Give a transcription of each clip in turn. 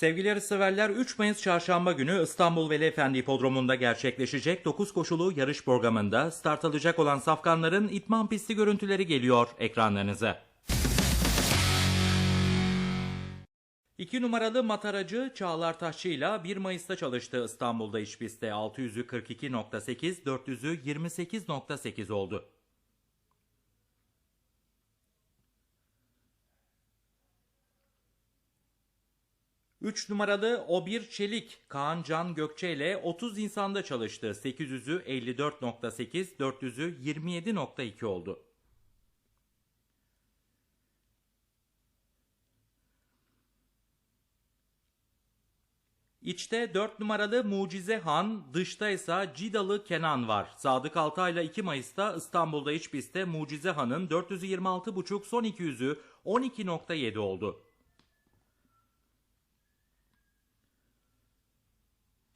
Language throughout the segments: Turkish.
Sevgili yarışseverler 3 Mayıs Çarşamba günü İstanbul Veli Efendi Hipodromu'nda gerçekleşecek 9 koşulu yarış programında start alacak olan safkanların itman pisti görüntüleri geliyor ekranlarınıza. 2 numaralı mataracı Çağlar Taşçı ile 1 Mayıs'ta çalıştı İstanbul'da iç pistte 600'ü 42.8, 400'ü 28.8 oldu. Üç numaralı O1 Çelik Kaan Can Gökçe ile 30 insanda çalıştı. 800'ü 54.8, 400'ü 27.2 oldu. İçte 4 numaralı Mucize Han, dışta ise Cidalı Kenan var. Sadık Altay ile 2 Mayıs'ta İstanbul'da iç pistte Mucize Han'ın 426.5 son 200'ü 12.7 oldu.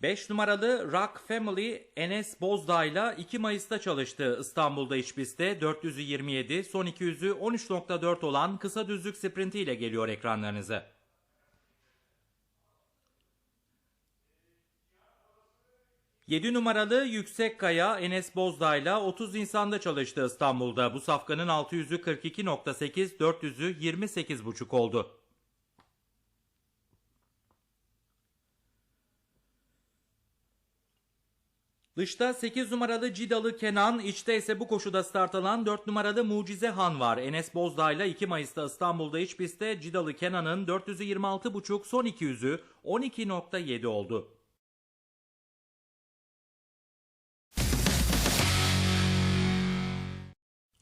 5 numaralı Rock Family Enes Bozdağ ile 2 Mayıs'ta çalıştı. İstanbul'da iç pistte 400'ü 27, son 200'ü 13.4 olan kısa düzlük sprinti ile geliyor ekranlarınıza. 7 numaralı Yüksek Kaya Enes Bozdağ ile 30 insanda çalıştı İstanbul'da. Bu safkanın 600'ü 42.8, 400'ü 28.5 oldu. Dışta 8 numaralı Cidalı Kenan, içte ise bu koşuda start alan 4 numaralı Mucize Han var. Enes Bozdağ ile 2 Mayıs'ta İstanbul'da iç pistte Cidalı Kenan'ın 426.5 son 200'ü 12.7 oldu.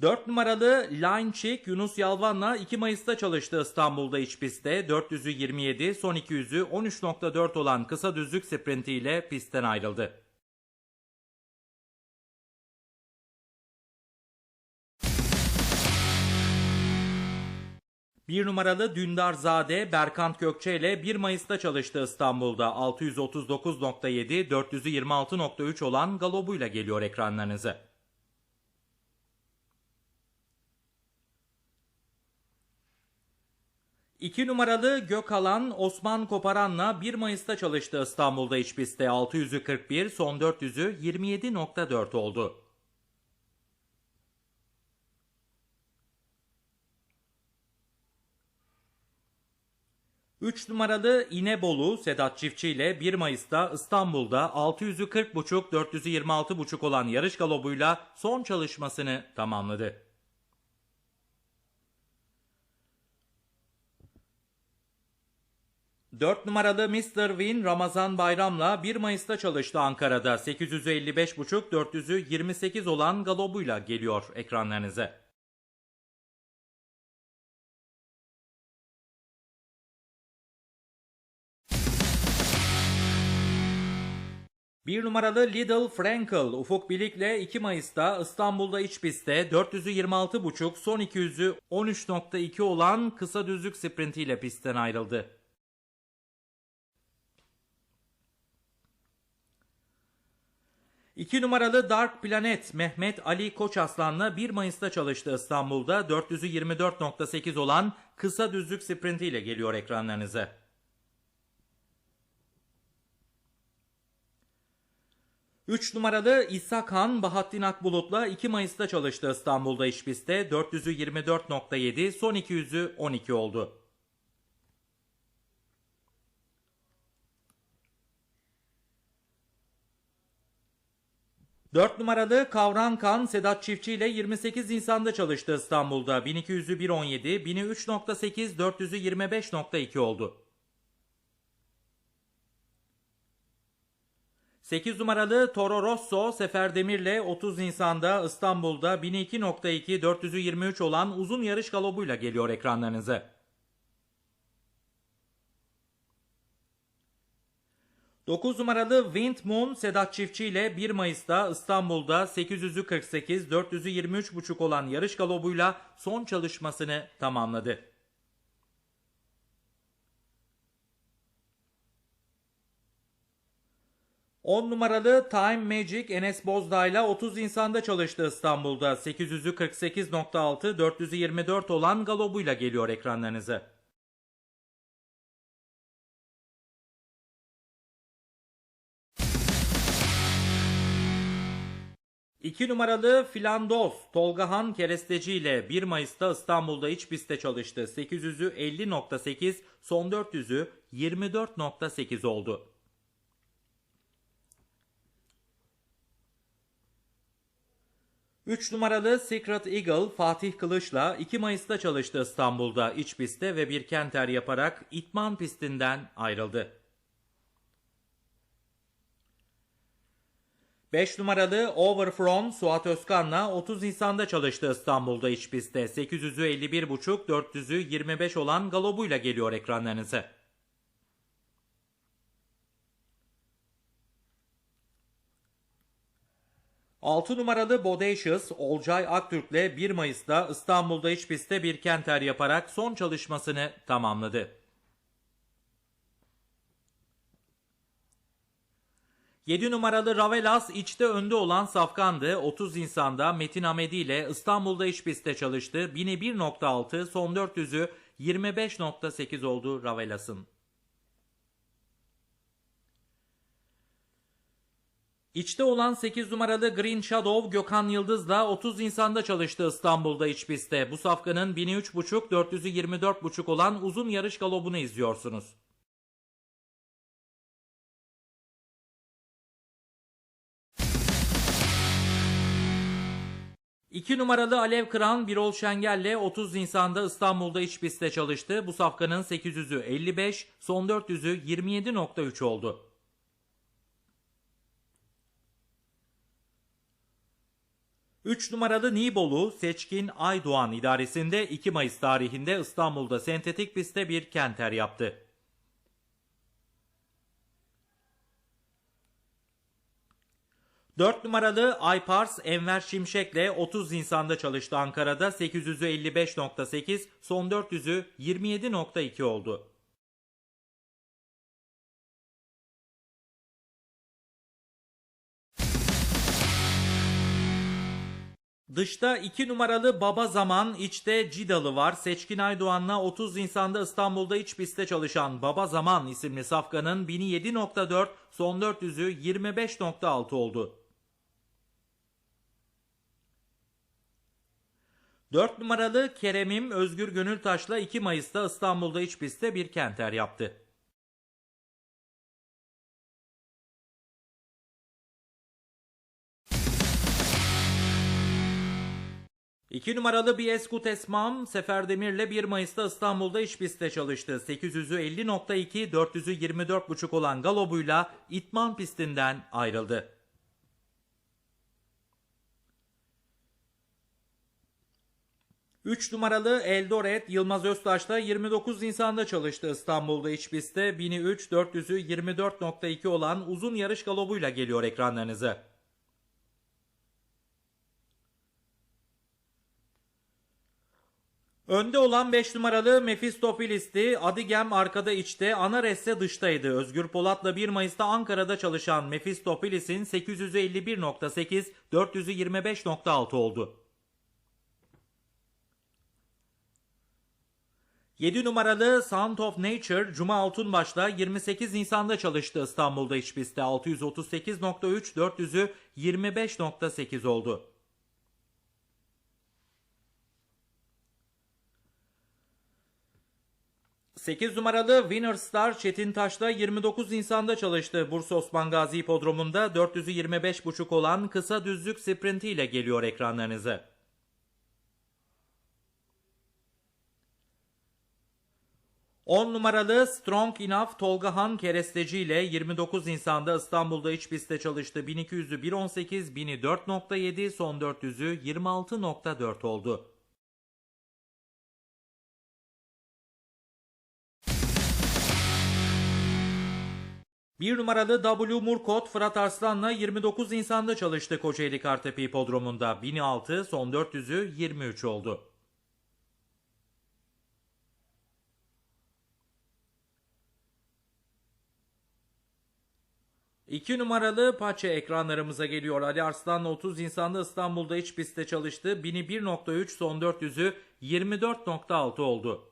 Dört numaralı Line Chick Yunus Yalvan'la 2 Mayıs'ta çalıştı İstanbul'da iç pistte. 400'ü 27, son 200'ü 13.4 olan kısa düzlük sprintiyle pistten ayrıldı. Bir numaralı Dündarzade Berkant Gökçe ile 1 Mayıs'ta çalıştı İstanbul'da. 639.7, 426.3 olan galobuyla geliyor ekranlarınıza. İki numaralı Gökalan Osman Koparan'la 1 Mayıs'ta çalıştı İstanbul'da iç pistte 600'ü 41, son 400'ü 27.4 oldu. Üç numaralı İnebolu Sedat Çiftçi ile 1 Mayıs'ta İstanbul'da 600'ü 40.5, 400'ü 26.5 olan yarış galobuyla son çalışmasını tamamladı. 4 numaralı Mr. Win Ramazan Bayram'la 1 Mayıs'ta çalıştı Ankara'da. 855.5 400'ü 28 olan galobuyla geliyor ekranlarınıza. Bir numaralı Lidl Frankel Ufuk Bilik'le 2 Mayıs'ta İstanbul'da iç pistte 400'ü 26.5 son 200'ü 13.2 olan kısa düzlük sprintiyle pistten ayrıldı. İki numaralı Dark Planet Mehmet Ali Koçaslan'la 1 Mayıs'ta çalıştı İstanbul'da 400'ü 24.8 olan kısa düzlük sprintiyle geliyor ekranlarınıza. Üç numaralı İshak Han Bahattin Akbulut'la 2 Mayıs'ta çalıştı İstanbul'da iç pistte 400'ü 24.7 son 200'ü 12 oldu. 4 numaralı Kavran Kan Sedat Çiftçi ile 28 insanda çalıştı İstanbul'da. 1200'ü 1.17, 1000'i 3.8, 400'ü 25.2 oldu. 8 numaralı Toro Rosso Sefer Demir'le 30 insanda İstanbul'da 1002.2, 400'ü 23 olan uzun yarış galobuyla geliyor ekranlarınıza. 9 numaralı Wind Moon Sedat Çiftçi ile 1 Mayıs'ta İstanbul'da 800'ü 48, 400'ü 23,5 olan yarış galobuyla son çalışmasını tamamladı. 10 numaralı Time Magic Enes Bozdağ'la 30 Nisan'da çalıştı İstanbul'da. 800'ü 48.6, 400'ü 24 olan galobuyla geliyor ekranlarınıza. İki numaralı Filandos Tolgahan Keresteci ile 1 Mayıs'ta İstanbul'da iç pistte çalıştı. 800'ü 50.8, son 400'ü 24.8 oldu. Üç numaralı Secret Eagle Fatih Kılıç'la 2 Mayıs'ta çalıştı İstanbul'da iç pistte ve bir kenter yaparak itman pistinden ayrıldı. 5 numaralı Overfront Suat Özkan'la 30 Nisan'da çalıştı İstanbul'da iç pistte. 800'ü 51.5, 400'ü 25 olan galobuyla geliyor ekranlarınıza. Altı numaralı Bodacious Olcay Aktürk'le 1 Mayıs'ta İstanbul'da iç pistte bir kenter yaparak son çalışmasını tamamladı. 7 numaralı Ravelas içte önde olan Safkan'dı. 30 insanda Metin Hamedi ile İstanbul'da iç pistte çalıştı. 1000'i 1.6 son 400'ü 25.8 oldu Ravelas'ın. İçte olan 8 numaralı Green Shadow Gökhan Yıldız'la 30 insanda çalıştı İstanbul'da iç pistte. Bu safkanın 1000'i 3.5 400'ü 24.5 olan uzun yarış galobunu izliyorsunuz. 2 numaralı Alev Kıran Birol Şengel'le 30 Nisan'da İstanbul'da iç pistte çalıştı. Bu safkanın 800'ü 55, son 400'ü 27.3 oldu. Üç numaralı Nibolu Seçkin Aydoğan idaresinde 2 Mayıs tarihinde İstanbul'da sentetik pistte bir kenter yaptı. 4 numaralı Aypars Enver Şimşek'le 30 Nisan'da çalıştı Ankara'da 800'ü 55.8, son 400'ü 27.2 oldu. Dışta 2 numaralı Baba Zaman, içte Cidalı var. Seçkin Aydoğan'la 30 Nisan'da İstanbul'da iç pistte çalışan Baba Zaman isimli safkanın 1007.4, son 400'ü 25.6 oldu. 4 numaralı Kerem'im Özgür Gönültaş'la 2 Mayıs'ta İstanbul'da iç pistte bir kenter yaptı. İki numaralı Bieskut Esmam Sefer Demir'le 1 Mayıs'ta İstanbul'da iç pistte çalıştı. 800'ü 50.2, 400'ü 24.5 olan galobuyla itman pistinden ayrıldı. 3 numaralı Eldoret Yılmaz Öztaş'ta 29 Nisan'da çalıştı İstanbul'da iç pistte 1000'i 3 400'ü 24.2 olan uzun yarış galobuyla geliyor ekranlarınıza. Önde olan 5 numaralı Mephistophelis'ti. Adigem arkada içte, Anares'te dıştaydı. Özgür Polat'la 1 Mayıs'ta Ankara'da çalışan Mephistophelis'in 851.8, 425.6 oldu. 7 numaralı Sound of Nature Cuma Altunbaş'la 28 Nisan'da çalıştı İstanbul'da iç pistte 638.3 400'ü 25.8 oldu. Sekiz numaralı Winner Star Çetin Taş'la 29 Nisan'da çalıştı. Bursa Osman Gazi Hipodromu'nda 400'ü 25.5 olan kısa düzlük sprintiyle geliyor ekranlarınıza. 10 numaralı Strong Enough Tolga Han keresteci ile 29 Nisan'da İstanbul'da iç pistte çalıştı. 1200'ü 1.18, 1000'i 4.7, son 400'ü 26.4 oldu. Bir numaralı W Murkot Fırat Arslan'la 29 Nisan'da çalıştı Kocaeli Kartepe Hipodromu'nda. 1006, son 400'ü 23 oldu. 2 numaralı paçe ekranlarımıza geliyor. Ali Arslan'la 30 Nisan'da İstanbul'da iç pistte çalıştı. 1000'i 1.3 son 400'ü 24.6 oldu.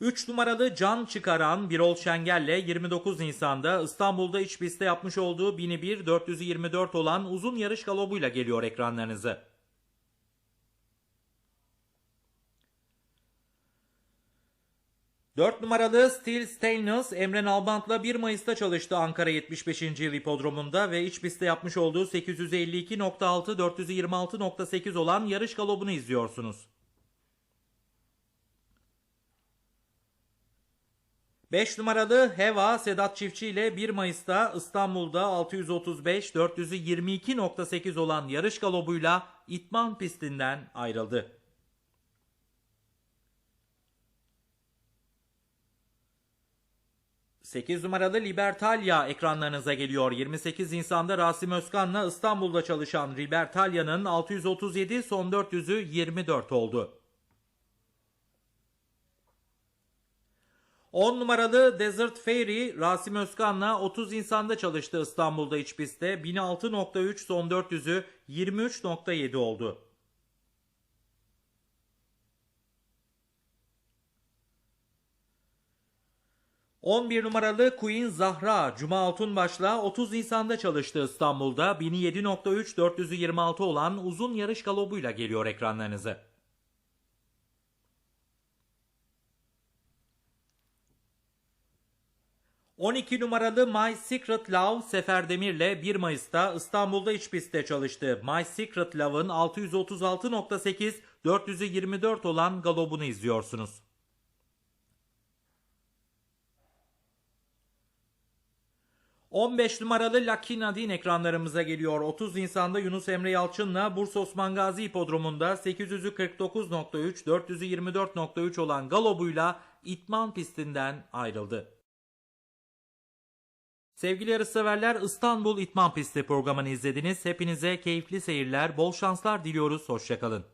3 numaralı Can Çıkaran Birol Şengel'le 29 Nisan'da İstanbul'da iç pistte yapmış olduğu 1001 424 olan uzun yarış galobuyla geliyor ekranlarınıza. Dört numaralı Steel Stainless Emre Nalbant'la 1 Mayıs'ta çalıştı Ankara 75. Yıl Hipodromu'nda ve iç pistte yapmış olduğu 852.6 426.8 olan yarış galobunu izliyorsunuz. 5 numaralı Heva Sedat Çiftçi ile 1 Mayıs'ta İstanbul'da 635 422.8 olan yarış galobuyla İtman pistinden ayrıldı. Sekiz numaralı Libertalia ekranlarınıza geliyor. 28 Nisan'da Rasim Özkan'la İstanbul'da çalışan Libertalia'nın 637 son 400'ü 24 oldu. 10 numaralı Desert Fairy Rasim Özkan'la 30 Nisan'da çalıştı İstanbul'da iç pistte. 1006.3 son 400'ü 23.7 oldu. ...11 numaralı Queen Zahra Cuma Altunbaş'la 30 Nisan'da çalıştı İstanbul'da 1007.3 426 olan uzun yarış galobuyla geliyor ekranlarınıza. 12 numaralı My Secret Love Sefer Demir'le 1 Mayıs'ta İstanbul'da iç pistte çalıştı. My Secret Love'ın 636.8 424 olan galobunu izliyorsunuz. ...15 numaralı Lucky Nadine ekranlarımıza geliyor. 30 Nisan'da Yunus Emre Yalçın'la Bursa Osman Gazi Hipodromu'nda 849.3, 424.3 olan galobuyla İtman pistinden ayrıldı. Sevgili yarışseverler İstanbul İtman Pisti programını izlediniz. Hepinize keyifli seyirler, bol şanslar diliyoruz. Hoşçakalın.